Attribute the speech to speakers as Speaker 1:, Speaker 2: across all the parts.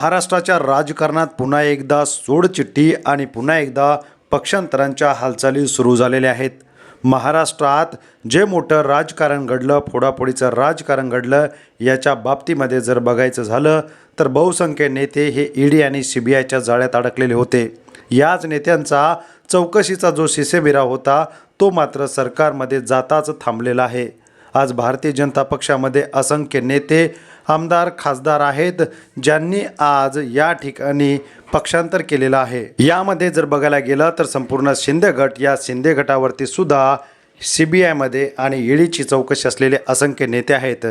Speaker 1: महाराष्ट्राच्या राजकारणात पुन्हा एकदा सोडचिठ्ठी आणि पुन्हा एकदा पक्षांतरांच्या हालचाली सुरू झालेल्या आहेत. महाराष्ट्रात जे मोठं राजकारण घडलं फोडाफोडीचं राजकारण घडलं याच्या बाबतीमध्ये जर बघायचं झालं तर बहुसंख्य नेते हे ईडी आणि सी बी आयच्या जाळ्यात अडकलेले होते. याच नेत्यांचा चौकशीचा जो शिसेबिरा होता तो मात्र सरकारमध्ये जाताच थांबलेला आहे. आज भारतीय जनता पक्षामध्ये असंख्य नेते आमदार खासदार आहेत ज्यांनी आज या ठिकाणी पक्षांतर केलेलं आहे. यामध्ये जर बघायला गेलं तर संपूर्ण शिंदे गट या शिंदे गटावरती सुद्धा सी बी आयमध्ये आणि ईडीची चौकशी असलेले असंख्य नेते आहेत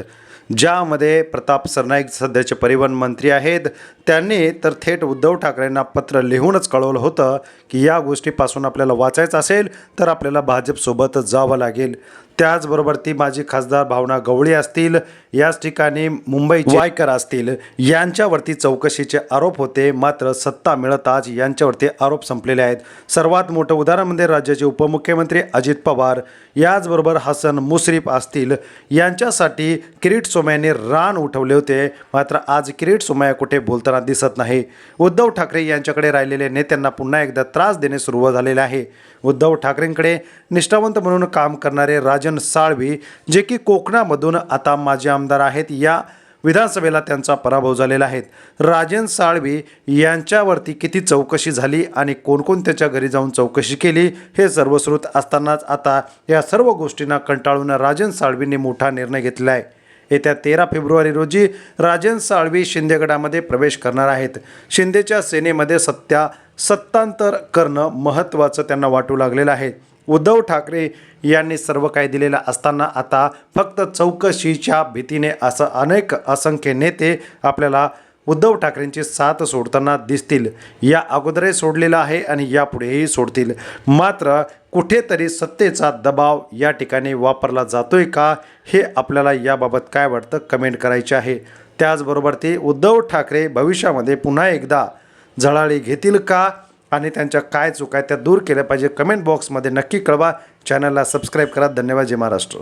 Speaker 1: ज्यामध्ये प्रताप सरनाईक सध्याचे परिवहन मंत्री आहेत. त्यांनी तर थेट उद्धव ठाकरेंना पत्र लिहूनच कळवलं होतं की या गोष्टीपासून आपल्याला वाचायचं असेल तर आपल्याला भाजपसोबत जावं लागेल. त्याचबरोबर ती माझी खासदार भावना गवळी असतील याच ठिकाणी मुंबई वायकर असतील. यांच्यावरती चौकशीचे आरोप होते मात्र सत्ता मिळत आज यांच्यावरती आरोप संपलेले आहेत. सर्वात मोठं उदाहरण म्हणजे राज्याचे उपमुख्यमंत्री अजित पवार. याचबरोबर हसन मुश्रीफ असतील. यांच्यासाठी किरीट सोमय्यांनी रान उठवले होते मात्र आज किरीट सोमय्या कुठे बोलताना दिसत नाही. उद्धव ठाकरे यांच्याकडे राहिलेल्या नेत्यांना पुन्हा एकदा त्रास देणे सुरू झालेले आहे. उद्धव ठाकरेंकडे निष्ठावंत म्हणून काम करणारे राजन साळवी जे की कोकणामधून आता माजी आमदार आहेत या विधानसभेला त्यांचा पराभव झालेला आहे. राजन साळवी यांच्यावरती किती चौकशी झाली आणि कोणकोणत्याच्या घरी जाऊन चौकशी केली हे सर्वश्रुत असतानाच आता या सर्व गोष्टींना कंटाळून राजन साळवींनी मोठा निर्णय घेतला आहे. येत्या तेरा फेब्रुवारी रोजी राजन साळवी शिंदेगडामध्ये प्रवेश करणार आहेत. शिंदेच्या सेनेमध्ये सत्या सत्तांतर करणं महत्त्वाचं त्यांना वाटू लागलेलं आहे. उद्धव ठाकरे यांनी सर्व काही दिलेलं असताना आता फक्त चौकशीच्या भीतीने असं अनेक असंख्य नेते आपल्याला उद्धव ठाकरेंची साथ सोडताना दिसतील. या अगोदरही सोडलेलं आहे आणि यापुढेही सोडतील. मात्र कुठेतरी सत्तेचा दबाव या ठिकाणी वापरला जातोय का हे आपल्याला याबाबत काय वाटतं कमेंट करायचे आहे. त्याचबरोबर ते उद्धव ठाकरे भविष्यामध्ये पुन्हा एकदा झळाळी घेतील का? आणि त्यांच्या काय चुका आहेत त्या दूर केल्या पाहिजे. कमेंट बॉक्समध्ये नक्की कळवा. चॅनलला सबस्क्राईब करा. धन्यवाद जय महाराष्ट्र.